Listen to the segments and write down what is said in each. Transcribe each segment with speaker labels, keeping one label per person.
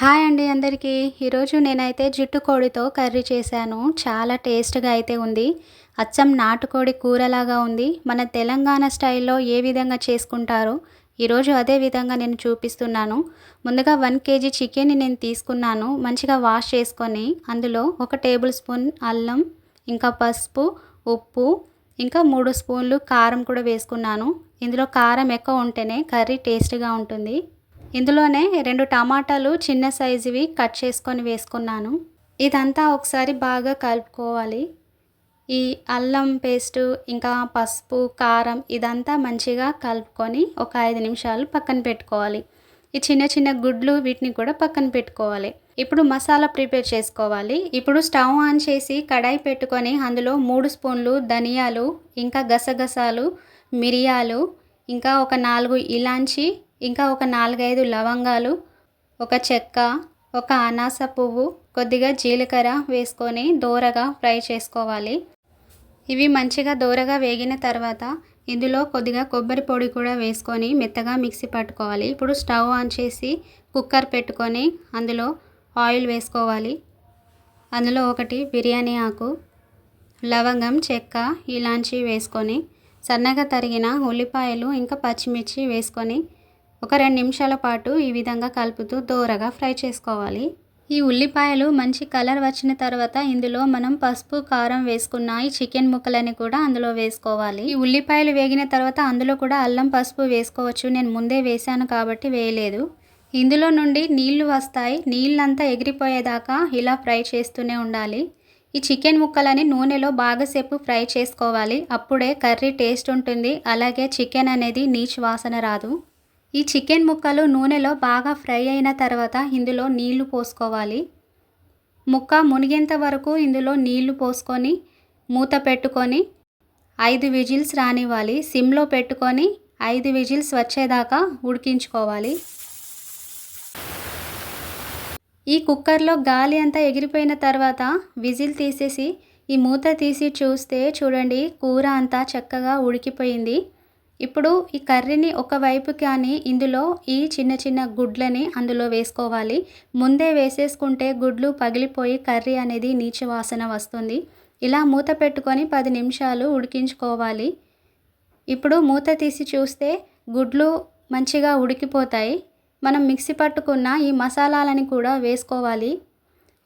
Speaker 1: Hi అండి అందరికీ. ఈరోజు నేనైతే జిట్టుకోడితో కర్రీ చేశాను. చాలా టేస్ట్గా అయితే ఉంది. అచ్చం నాటుకోడి కూరలాగా ఉంది. మన తెలంగాణ స్టైల్లో ఏ విధంగా చేసుకుంటారో ఈరోజు అదే విధంగా నేను చూపిస్తున్నాను. ముందుగా వన్ కేజీ చికెన్ని నేను తీసుకున్నాను. మంచిగా వాష్ చేసుకొని అందులో ఒక టేబుల్ స్పూన్ అల్లం ఇంకా పసుపు ఉప్పు ఇంకా మూడు స్పూన్లు కారం కూడా వేసుకున్నాను. ఇందులో కారం ఎక్కువ ఉంటేనే కర్రీ టేస్ట్గా ఉంటుంది. ఇందులోనే రెండు టమాటాలు చిన్న సైజువి కట్ చేసుకొని వేసుకున్నాను. ఇదంతా ఒకసారి బాగా కలుపుకోవాలి. ఈ అల్లం పేస్టు ఇంకా పసుపు కారం ఇదంతా మంచిగా కలుపుకొని ఒక ఐదు నిమిషాలు పక్కన పెట్టుకోవాలి. ఈ చిన్న చిన్న గుడ్లు వీటిని కూడా పక్కన పెట్టుకోవాలి. ఇప్పుడు మసాలా ప్రిపేర్ చేసుకోవాలి. ఇప్పుడు స్టవ్ ఆన్ చేసి కడాయి పెట్టుకొని అందులో మూడు స్పూన్లు ధనియాలు ఇంకా గసగసాలు మిరియాలు ఇంకా ఒక నాలుగు ఇలాంచి ఇంకా ఒక నాలుగైదు లవంగాలు ఒక చెక్క ఒక అనాస పువ్వు కొద్దిగా జీలకర్ర వేసుకొని దోరగా ఫ్రై చేసుకోవాలి. ఇవి మంచిగా దోరగా వేగిన తర్వాత ఇందులో కొద్దిగా కొబ్బరి పొడి కూడా వేసుకొని మెత్తగా మిక్సీ పట్టుకోవాలి. ఇప్పుడు స్టవ్ ఆన్ చేసి కుక్కర్ పెట్టుకొని అందులో ఆయిల్ వేసుకోవాలి. అందులో ఒకటి బిర్యానీ ఆకు లవంగం చెక్క ఇలాంచి వేసుకొని సన్నగా తరిగిన ఉల్లిపాయలు ఇంకా పచ్చిమిర్చి వేసుకొని ఒక రెండు నిమిషాల పాటు ఈ విధంగా కలుపుతూ దోరగా ఫ్రై చేసుకోవాలి. ఈ ఉల్లిపాయలు మంచి కలర్ వచ్చిన తర్వాత ఇందులో మనం పసుపు కారం వేసుకున్న ఈ చికెన్ ముక్కలని కూడా అందులో వేసుకోవాలి. ఈ ఉల్లిపాయలు వేగిన తర్వాత అందులో కూడా అల్లం పసుపు వేసుకోవచ్చు. నేను ముందే వేసాను కాబట్టి వేయలేదు. ఇందులో నుండి నీళ్ళు వస్తాయి. నీళ్ళంతా ఎగిరిపోయేదాకా ఇలా ఫ్రై చేస్తూనే ఉండాలి. ఈ చికెన్ ముక్కలని నూనెలో బాగాసేపు ఫ్రై చేసుకోవాలి. అప్పుడే కర్రీ టేస్ట్ ఉంటుంది. అలాగే చికెన్ అనేది నీచు వాసన రాదు. ఈ చికెన్ ముక్కలు నూనెలో బాగా ఫ్రై అయిన తర్వాత ఇందులో నీళ్ళు పోసుకోవాలి. ముక్క మునిగేంత వరకు ఇందులో నీళ్ళు పోసుకొని మూత పెట్టుకొని ఐదు విజిల్స్ రానివ్వాలి. సిమ్లో పెట్టుకొని ఐదు విజిల్స్ వచ్చేదాకా ఉడికించుకోవాలి. ఈ కుక్కర్లో గాలి అంతా ఎగిరిపోయిన తర్వాత విజిల్ తీసేసి ఈ మూత తీసి చూస్తే చూడండి కూర అంతా చక్కగా ఉడికిపోయింది. ఇప్పుడు ఈ కర్రీని ఒకవైపు కానీ ఇందులో ఈ చిన్న చిన్న గుడ్లని అందులో వేసుకోవాలి. ముందే వేసేసుకుంటే గుడ్లు పగిలిపోయి కర్రీ అనేది నీచు వాసన వస్తుంది. ఇలా మూత పెట్టుకొని పది నిమిషాలు ఉడికించుకోవాలి. ఇప్పుడు మూత తీసి చూస్తే గుడ్లు మంచిగా ఉడికిపోతాయి. మనం మిక్సీ పట్టుకున్న ఈ మసాలాలని కూడా వేసుకోవాలి.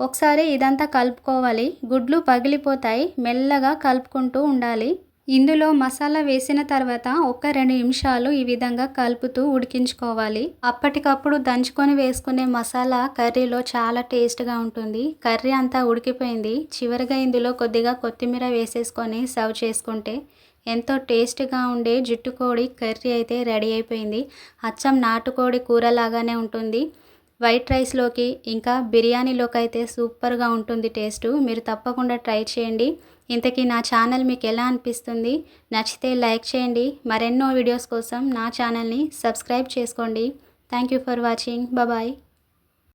Speaker 1: ఒకసారి ఇదంతా కలుపుకోవాలి. గుడ్లు పగిలిపోతాయి. మెల్లగా కలుపుకుంటూ ఉండాలి. ఇందులో మసాలా వేసిన తర్వాత ఒక రెండు నిమిషాలు ఈ విధంగా కలుపుతూ ఉడికించుకోవాలి. అప్పటికప్పుడు దంచుకొని వేసుకునే మసాలా కర్రీలో చాలా టేస్ట్గా ఉంటుంది. కర్రీ అంతా ఉడికిపోయింది. చివరిగా ఇందులో కొద్దిగా కొత్తిమీర వేసేసుకొని సర్వ్ చేసుకుంటే ఎంతో టేస్ట్గా ఉండే జుట్టుకోడి కర్రీ అయితే రెడీ అయిపోయింది. అచ్చం నాటుకోడి కూరలాగానే ఉంటుంది. వైట్ రైస్లోకి ఇంకా బిర్యానీలోకి అయితే సూపర్గా ఉంటుంది టేస్ట్. మీరు తప్పకుండా ట్రై చేయండి. ఇంతకీ నా ఛానల్ మీకు ఎలా అనిపిస్తుంది? నచ్చితే లైక్ చేయండి. మరెన్నో వీడియోస్ కోసం నా ఛానల్ని సబ్స్క్రైబ్ చేసుకోండి. Thank you for watching. Bye.